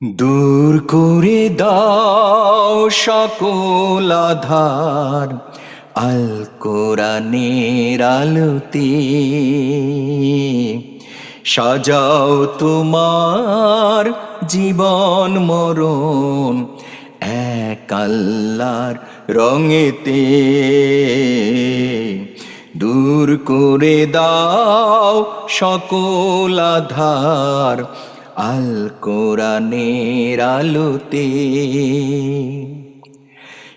দূর করে দাও সকল আধার, আল কোরআনের আলোতে। সাজাও তোমার জীবন মরণ, এক আল্লাহর রঙেতে। দূর করে দাও সকল আধার আল কোরআনের আলোতে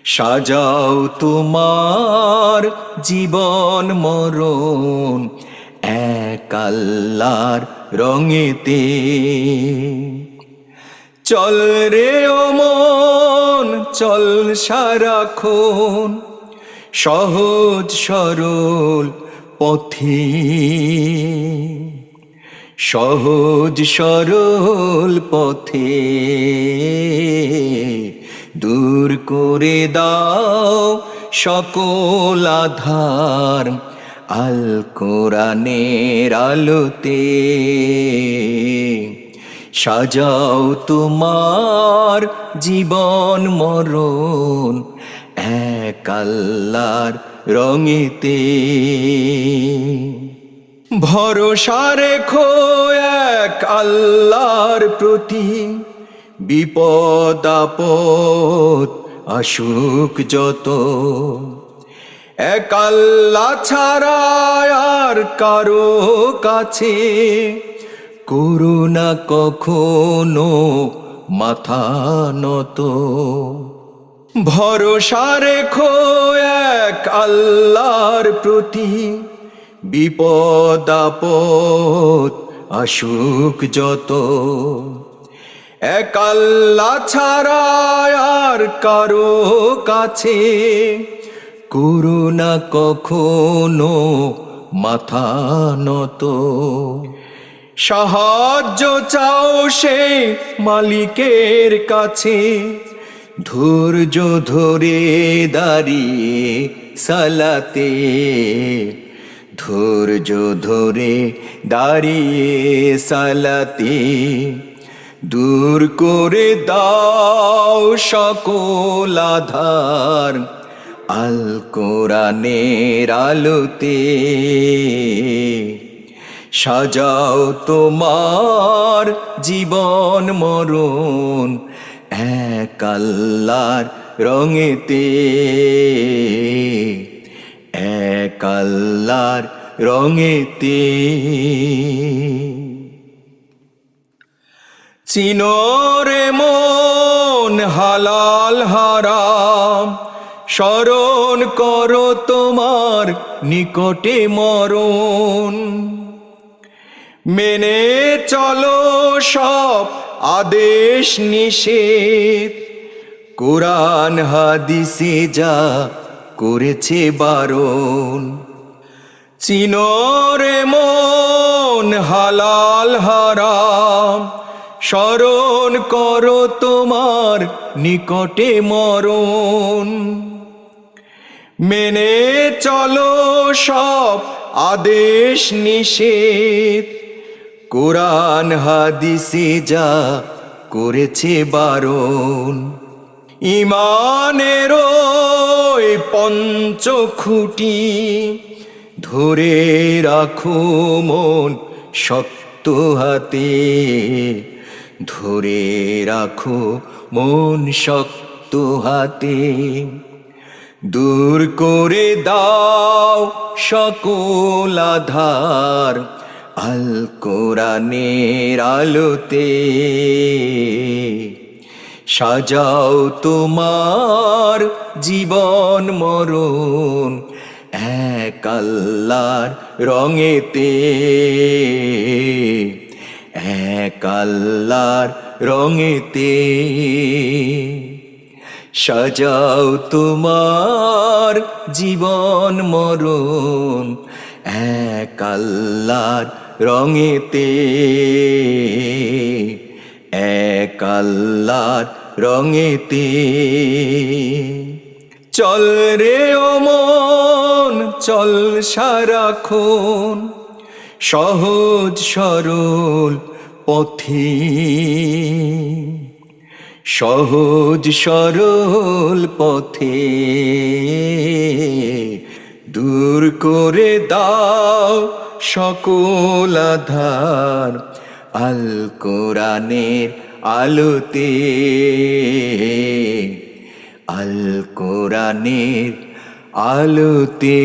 সাজাও তোমার জীবন মরণ এক আল্লাহর রঙেতে। চল রে মন চল সারাক্ষণ সহজ সরল পথে। সহজ সরল পথে দূর করে দাও সকল আধার আল কোরআনের আলোতে। সাজাও তোমার জীবন মরণ এক আল্লাহর রঙেতে। ভরসা রেখো এক আল্লাহর প্রতি। বিপদ আপদ আসুক যত। এক আল্লাহ ছাড়া আর কারও কাছে করুণা কখনো মাথা নত। ভরসা রেখো এক আল্লাহর প্রতি। বিপদ আপদ আসুক যত। এক আল্লাহ ছাড়া আর কারও কাছে করুণা কখনো মাথা নত। সাহায্য চাও সে মালিকের কাছে, ধৈর্য ধরে দাঁড়িয়ে সালাতে। ধৈর্য ধরে দাঁড়িয়ে সালাতে। দূর করে দাও সকল আধার আল কোরআনের আলোতে। সাজাও তোমার জীবন মরণ এক আল্লাহর রঙেতে। এক আল্লাহর রঙেতে। চিনরে মন হালাল হারাম, স্মরণ করো তোমার নিকটে মরণ। মেনে চলো সব আদেশ নিষেধ, কোরআন হাদিসে যা করেছে বারণ। চিনরে মন হালাল হারাম, স্মরণ করো তোমার নিকটে মরণ। মেনে চলো সব আদেশ নিষেধ, কোরআন হাদিসে যা করেছে বারণ। ইমানের ওই পঞ্চ খুঁটি ধরে রাখো মন শক্ত হাতে, ধরে রাখো মন শক্ত হাতে। দূর করে দাও সকল আধার, আল কোরআনের আলোতে। সাজাও তোমার জীবন মরণ এক আল্লাহর রঙেতে। এক আল্লাহর রঙেতে। সাজাও তোমার জীবন মরণ এক আল্লাহর রঙেতে। এক আল্লাহর রঙেতে চল রে ও মন, চল সারাক্ষণ সহজ সরল পথে। সহজ সরল পথে দূর করে দাও সকল আধার আল কোরআনের আলোতে আল কোরআনের আলোতে।